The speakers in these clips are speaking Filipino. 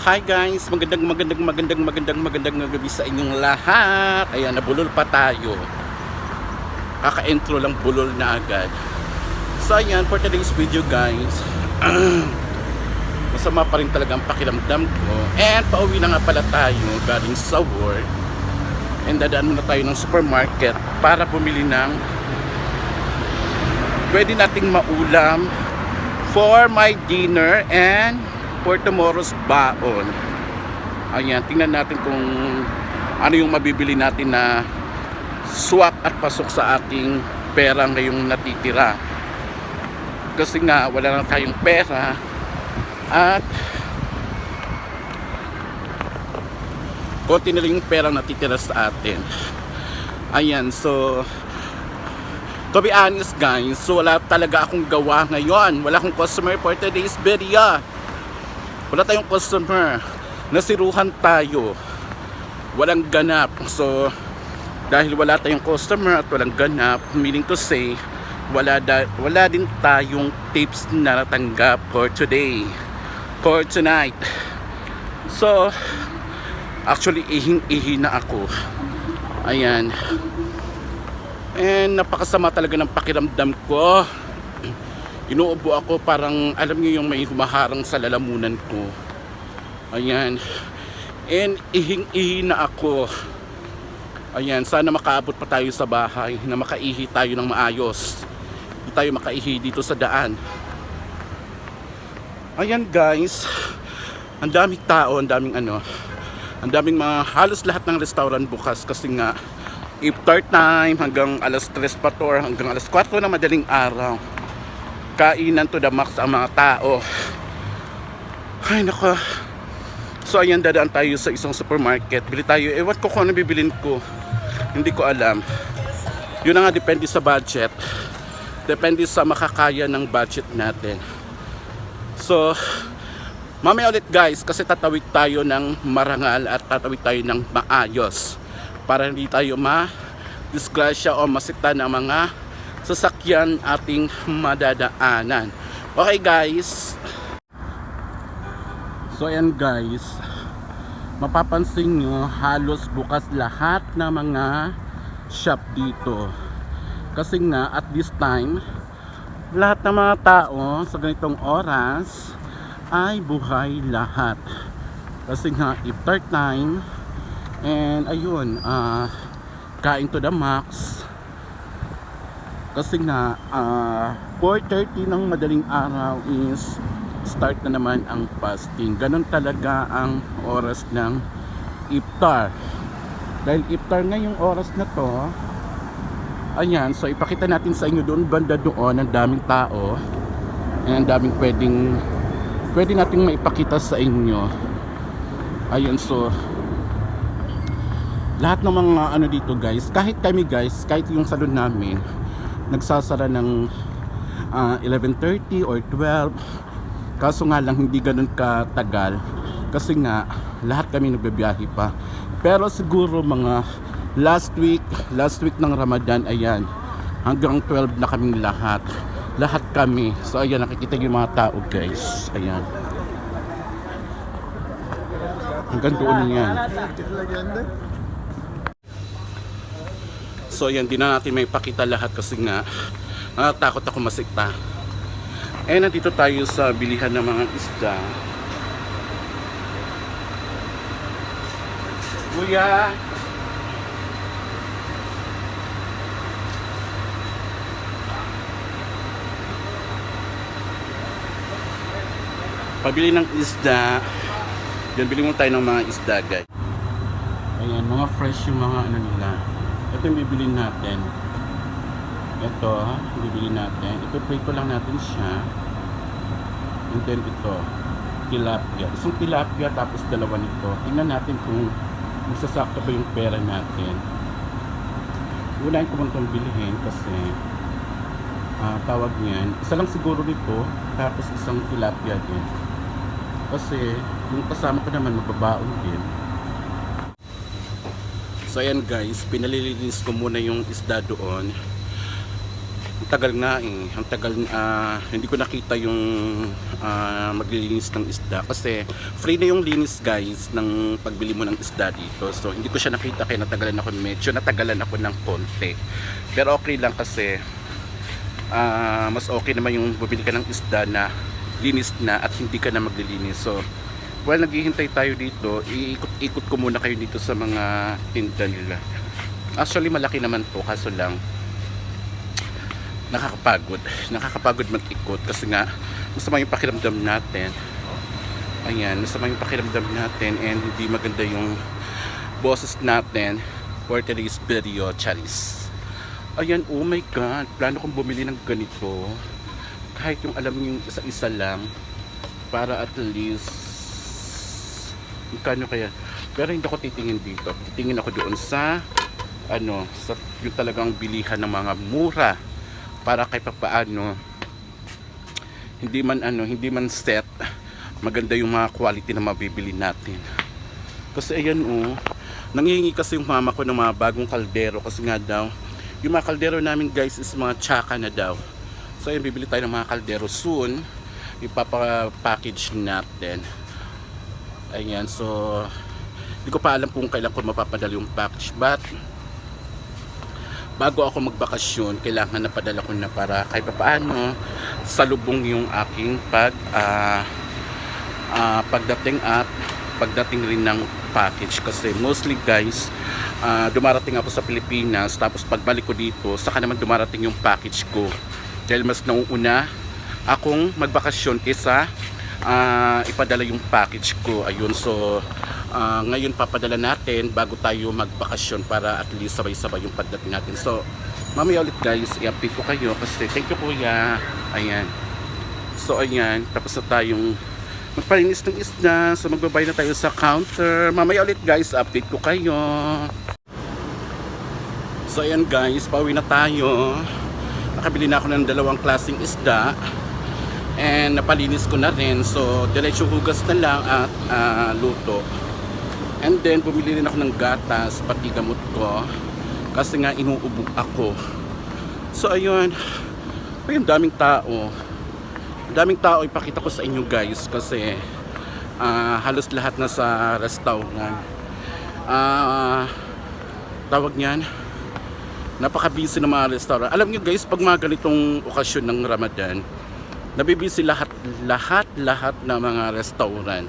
Hi guys, magandang magandang magandang magandang magandang gabi sa inyong lahat. Ayan, nabulol pa tayo. Kaka-intro lang bulol na agad. So ayan, for today's video guys, masama pa rin talaga ang pakiramdam ko. And pauwi na nga pala tayo galing sa work. And dadaan muna tayo ng supermarket para bumili ng pwede nating maulam for my dinner and for tomorrow's baon. Ayan, tingnan natin kung ano yung mabibili natin na swak at pasok sa ating pera ngayong natitira. Kasi nga, wala na tayong pera at konti na lang yung pera natitira sa atin. Ayan, so To be honest guys, so wala talaga akong gawa ngayon. Wala akong customer for today's video. Wala tayong customer. Nasiruhan tayo. Walang ganap. So, dahil wala tayong customer at walang ganap, meaning to say, wala, da- wala din tayong tips na natanggap for today. For tonight. So, actually, ihing-ihi na ako. Ayan. And napakasama talaga ng pakiramdam ko. Inuubo ako parang alam niyo yung may humaharang sa lalamunan ko. Ayan. And ihing-ihi na ako. Ayan, sana makaabot pa tayo sa bahay na makaihi tayo ng maayos. Hindi tayo makaihi dito sa daan. Ayan guys, ang daming tao, ang daming ano, ang daming mga halos lahat ng restaurant bukas kasi nga iftar time hanggang alas 3 pa to hanggang alas 4 na madaling araw kainan to the max ang mga tao. Ay nako. So ayan dadaan tayo sa isang supermarket. Bili tayo. Ewan ko kung ano bibilin ko. Hindi ko alam. Yun na nga depende sa budget. Depende sa makakaya ng budget natin. So mamaya ulit guys kasi tatawid tayo ng marangal at tatawid tayo ng maayos para hindi tayo ma-disgrasya o masita ng mga sasakyan ating madadaanan. Okay guys. So ayan guys. Mapapansin nyo halos bukas lahat ng mga shop dito. Kasi nga at this time lahat ng mga tao sa ganitong oras ay buhay lahat. Kasi nga iftar time And ayun, ah kain to the max. Kasi nga ah 4:30 ng madaling araw is start na naman ang fasting. Ganon talaga ang oras ng iftar. Dahil iftar ngayong oras na to, ayan, so ipakita natin sa inyo doon banda doon, ang daming tao. Ang daming pwedeng pwede nating maipakita sa inyo. Ayun, so lahat ng mga ano dito guys kahit kami guys kahit yung salon namin nagsasara ng ah, 11.30 or 12 kaso nga lang hindi ganun katagal. Kasi nga lahat kami nagbibiyahe pa. Pero siguro mga last week last week ng Ramadan ayan hanggang 12 na kaming lahat. Lahat kami. So ayan nakikita yung mga tao guys. Ayan. Hanggang doon yan So yan, di na natin may pakita lahat kasi nga natatakot ako masikta. Eh nandito tayo sa bilihan ng mga isda. Kuya! Pabili ng isda. Yan, bili mo tayo ng mga isda, guys. Ayan, mga fresh yung mga ano nila. Ito yung bibilin natin. Ito, bibili natin. Ito, prito lang natin siya. And then ito, tilapia. Isang tilapia tapos dalawa nito. Tingnan natin kung magsasakto ba yung pera natin. Unahin ko itong bilhin kasi ah, tawag niyan. Isa lang siguro nito tapos isang tilapia din. Kasi yung kasama ko naman magbabaon din. So ayan guys, pinalilinis ko muna yung isda doon. Ang tagal nga eh. Ang tagal, ah, hindi ko nakita yung ah, maglilinis ng isda. Kasi free na yung linis guys ng pagbili mo ng isda dito. So hindi ko siya nakita kaya natagalan ako medyo. Natagalan ako ng konti. Pero okay lang kasi ah, mas okay naman yung bumili ka ng isda na linis na at hindi ka na maglilinis. So while naghihintay tayo dito, iikot-ikot ko muna kayo dito sa mga tinda nila. Actually malaki naman to kaso lang nakakapagod. Nakakapagod mag-ikot kasi nga masama yung pakiramdam natin. Ayan, masama yung pakiramdam natin and hindi maganda yung boses natin for today's video, Charis. Ayan, oh my God, plano kong bumili ng ganito. Kahit yung alam yung isa-isa lang para at least magkano kaya? Pero hindi ako titingin dito. Titingin ako doon sa ano sa yung talagang bilihan ng mga mura para kay papaano hindi man ano hindi man set maganda yung mga quality na mabibili natin. Kasi ayan oh nangihingi kasi yung mama ko ng mga bagong kaldero kasi nga daw yung mga kaldero namin guys is mga tsaka na daw. So ayun bibili tayo ng mga kaldero soon. Ipapa-package natin ayan so hindi ko pa alam kung kailan ko mapapadala yung package but bago ako magbakasyon, kailangan na padala ko na para kahit pa paano salubong yung aking pag ah, ah, pagdating at pagdating rin ng package. Kasi mostly guys ah, dumarating ako sa Pilipinas tapos pagbalik ko dito saka naman dumarating yung package ko. Dahil mas nauuna akong magbakasyon kesa ah, ipadala yung package ko. Ayun so ah, ngayon papadala natin bago tayo magbakasyon para at least sabay-sabay yung pagdating natin. So mamaya ulit guys i-update ko kayo kasi thank you kuya. Ayan. So ayan tapos na tayong magpalinis ng isda. So magbabay na tayo sa counter. Mamaya ulit guys update ko kayo. So ayan guys pauwi na tayo. Nakabili na ako ng dalawang klaseng isda and napalinis ko na rin. So diretso hugas na lang at ah, luto. And then bumili rin ako ng gatas pati gamot ko. Kasi nga inuubog ako. So ayun. Ayun daming tao. Daming tao ipakita ko sa inyo guys kasi ah, halos lahat na sa restaurant. Ah tawag niyan napaka-busy ng mga restaurant. Alam niyo guys, pag mga ganitong okasyon ng Ramadan, nabibisi lahat lahat lahat ng mga restaurant.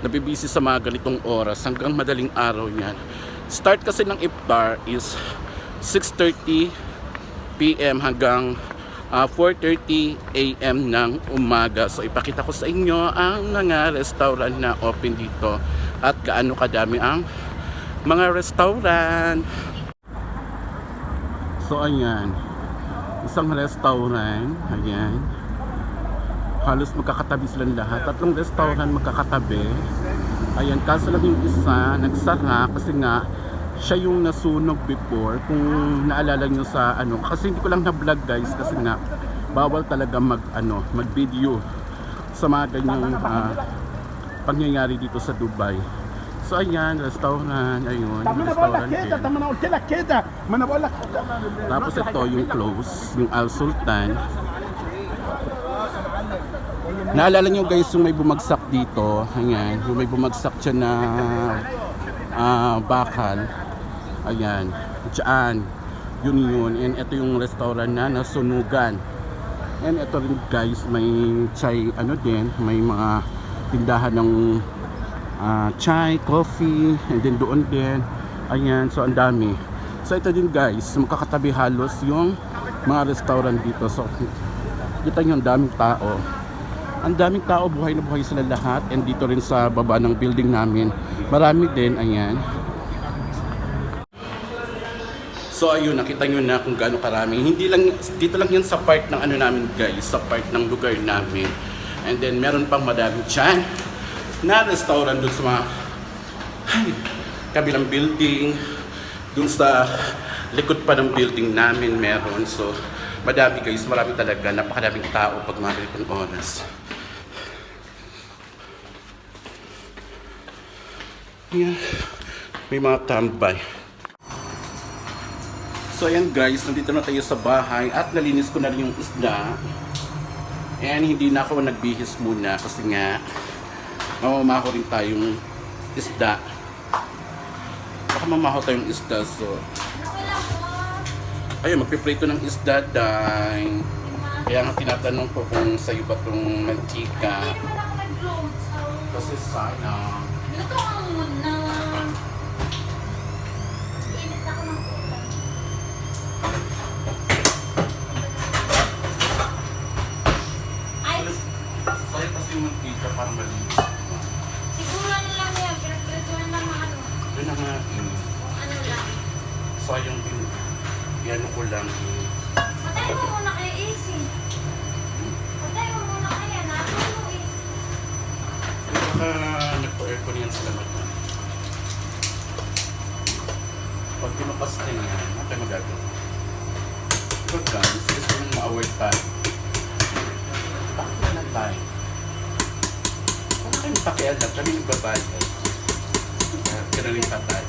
Nabibisi sa mga ganitong oras hanggang madaling araw niyan. Start kasi ng iftar is 6:30 PM hanggang ah, 4:30 AM ng umaga. So ipakita ko sa inyo ang mga restaurant na open dito at gaano kadami ang mga restaurant. So ayan, isang restaurant, ayan halos magkakatabi silang lahat. Tatlong restaurant magkakatabi. Ayan, kaso lang yung isa, nagsara kasi nga, siya yung nasunog before. Kung naalala nyo sa ano kasi hindi ko lang na vlog guys kasi nga bawal talaga mag ano mag video sa mga ganyang uh, pangyayari dito sa Dubai. So ayan restaurant ayun restaurant din. tapos ito yung close yung Al Sultan. Naalala nyo guys yung may bumagsak dito. Ayan, yung may bumagsak siya na ah, bakal. Ayan, dyan. Yun yun. And ito yung restaurant na nasunugan. And ito rin guys, may chai ano din, may mga tindahan ng ah, chai, coffee, and then doon din. Ayan, so ang dami. So ito din guys, magkakatabi halos yung mga restaurant dito. So kita nyo ang daming tao. Ang daming tao, buhay na buhay sila lahat. And dito rin sa baba ng building namin, marami din, ayan. So ayun, nakita nyo na kung gaano karami. Hindi lang, dito lang yan sa part ng ano namin guys, sa part ng lugar namin. And then meron pang madami dyan na restaurant dun sa mga ay, kabilang building. Dun sa likod pa ng building namin meron. So madami guys, marami talaga. Napakadaming tao pag mga oras. Yan. May mga tambay. So ayan guys, nandito na tayo sa bahay at nalinis ko na rin yung isda. And hindi na ako nagbihis muna kasi nga mamamaho rin tayong isda. Baka mamaho tayong isda so ayun magpiprito ng isda dahil kaya nga tinatanong ko kung sa'yo ba itong mantika kasi sayang Luto ka muna. Init ako ng ulam. Ay, sayang kasi yung mantika parang malinis siguro ano lang yan. Pinagprituhan lang ng ano. yun na nga. Kung ano lang. sayang din yan ko lang eh. Patay mo muna kay Easy. Patay mo muna kaya. Nakakalo eh. Baka nagpo-aircon yan sila naman. Pag pinupas din yan, ano tayo magagawa? Good guys, gusto nyo ma-award tayo. Bakit na lang tayo? Kung kayo pakialam, kami nagbabayad. Uh, patay.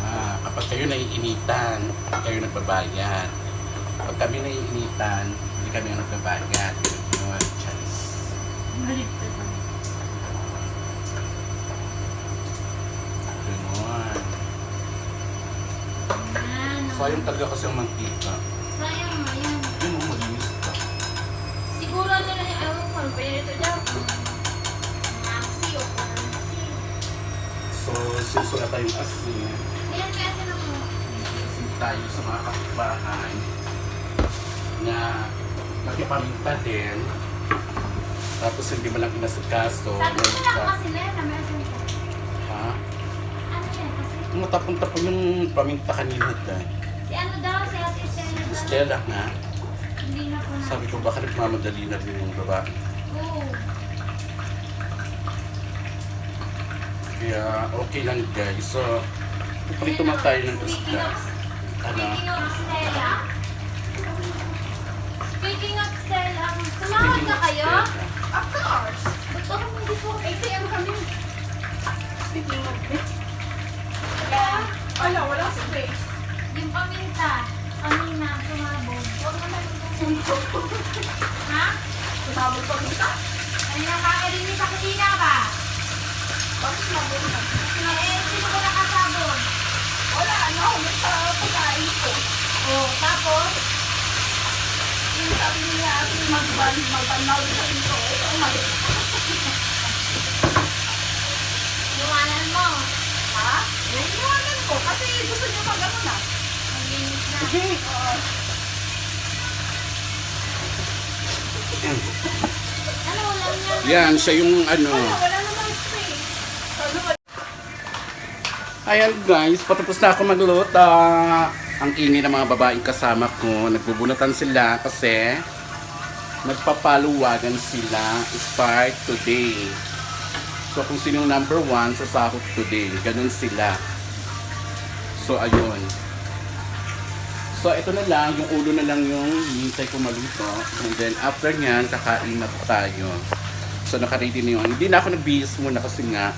Ah, kapag kayo naiinitan, kayo nagbabayad. Pag kami naiinitan, hindi kami nagbabayad. Yan. Sayang talaga kasi ang mantika. Sayang mo yan. Yun ang malinis ka. Siguro ano na yung ewan ko. Pinito daw. Maxi o Maxi. So, susunod tayong asin. Ilan kasi na mo? Asin tayo sa mga kapitbahay na nakipaminta din. Tapos hindi mo lang inasikaso. Sabi ko ka. lang kasi na yan. Meron. Ha? Ano yan kasi? Matapon-tapon yung paminta kanina dahil. Si ano daw? Si Ate Estela. daw. Stella nga. Hindi na po na. Sabi ko baka nagmamadali na rin yung babae. Oo. Kaya okay lang guys. So, man tayo ng Speaking isda. of- Ano? Speaking of Stella. Speaking of Stella. Na of kayo? Stella. Of course. Ba't ako hindi po? ATM kami. Speaking of it, Kaya, wala, walang space. yung paminta, kanina, sumabog. Huwag mo na Ha? Sumabog pa kita. Ay, nakakarinig sa kusina ba? Bakit sumabog na? Eh, sino ko nakasabog? Wala, ano, sa pagkain ko. Oh, tapos, Yung sabi niya, magban, magbanaw sa ito. Ito, umalis. iwanan mo. Ha? Yung iwanan ko, kasi gusto niya mag ano na. Maglinis na. Ano, ulam niya? Yan, siya yung ano. Wala, wala namang space. Ayan guys, patapos na ako magluto. Ang ingay ng mga babaeng kasama ko. Nagbubunutan sila kasi nagpapaluwagan sila start today. So kung sino number one sa sahod today, ganun sila. So ayun. So ito na lang, yung ulo na lang yung hintay ko maluto. And then after nyan, kakain na tayo. So nakaready na yun. Hindi na ako nagbihis muna kasi nga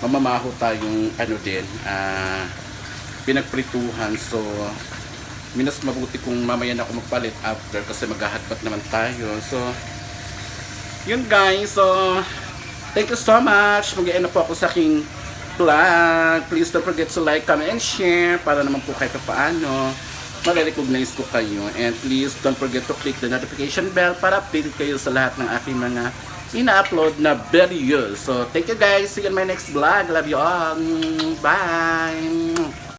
mamamaho tayong ano din, ah, pinagprituhan. So, minas mabuti kung mamaya na ako magpalit after kasi maghahadbat naman tayo. So, yun guys. So, thank you so much. mag na po ako sa aking vlog. Please don't forget to like, comment, and share para naman po kahit paano ma-recognize ko kayo. And please don't forget to click the notification bell para updated kayo sa lahat ng aking mga ina-upload na videos. So, thank you guys. See you in my next vlog. Love you all. Bye!